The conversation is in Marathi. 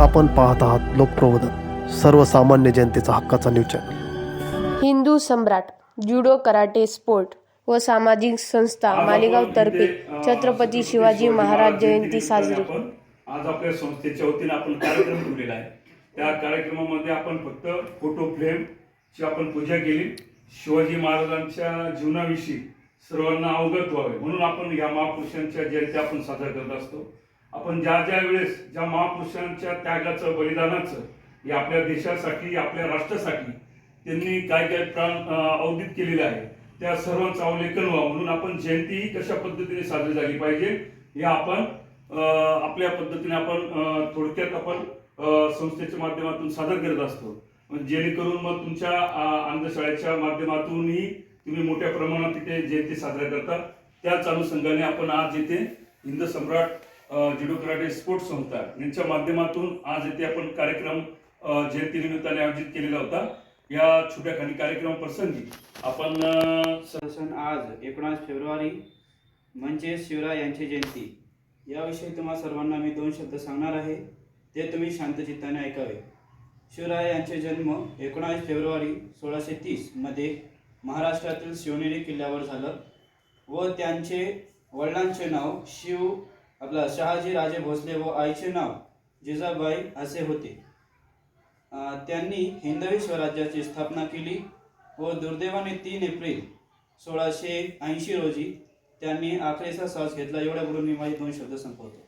आपण पाहत आहात लोकप्रबोधन सर्वसामान्य जनतेचा हक्काचा news channel. Hindu Samrat judo karate sport व सामाजिक संस्था मालेगाव तर्फे छत्रपती शिवाजी महाराज जयंती साजरी. आज आपल्या संस्थेच्या वतीने आपण कार्यक्रम ठेवलेला आहे. त्या कार्यक्रमामध्ये आपण फक्त फोटो फ्रेमची आपण पूजा केली. शिवाजी महाराजांच्या जीवनाविषयी सर्वांना अवगत व्हावे. म्हणून आपण या महापुरुषांच्या जयंत्या आपण साजरा करत असतो. आपण ज्या ज्या वेळेस ज्या महापुरुषांच्या त्यागाचं बलिदानाचं हे आपल्या देशासाठी आपल्या राष्ट्रासाठी त्यांनी काय काय प्राण अवधित केलेले आहे त्या सर्वांचं अवलेखन व्हावं. म्हणून आपण जयंती ही कशा पद्धतीने साजरी झाली पाहिजे हे आपण आपल्या पद्धतीने आपण थोडक्यात आपण संस्थेच्या माध्यमातून सादर करत असतो. म्हणजे जेणेकरून मग तुमच्या अंधशाळेच्या माध्यमातूनही तुम्ही मोठ्या प्रमाणात तिथे जयंती साजरा करता. त्याच अनुषंगाने आपण आज इथे Hind Samrat judo karate sports संस्था यांच्या माध्यमातून आज येथे आपण कार्यक्रम जयंतीनिमित्ताने जयंती आयोजित केलेला होता. या छोट्या खाली कार्यक्रम प्रसंगी आपण सण आज एकोणास फेब्रुवारी म्हणजे शिवराय यांची जयंती. याविषयी तुम्हा सर्वांना मी दोन शब्द सांगणार आहे. ते तुम्ही शांतचित्ताने ऐकावे. शिवराय यांचे जन्म एकोणावीस फेब्रुवारी सोळाशे तीसमध्ये महाराष्ट्रातील शिवनेरी किल्ल्यावर झालं. व त्यांचे वडिलांचे नाव शिव आपला शहाजी राजे भोसले व आईचे नाव जिजाबाई असे होते. त्यांनी हिंदवी स्वराज्याची स्थापना केली व दुर्दैवाने तीन एप्रिल सोळाशे ऐंशी रोजी त्यांनी आखरेचा श्वास घेतला. एवढ्या बोलून मी माझे दोन शब्द संपवतो.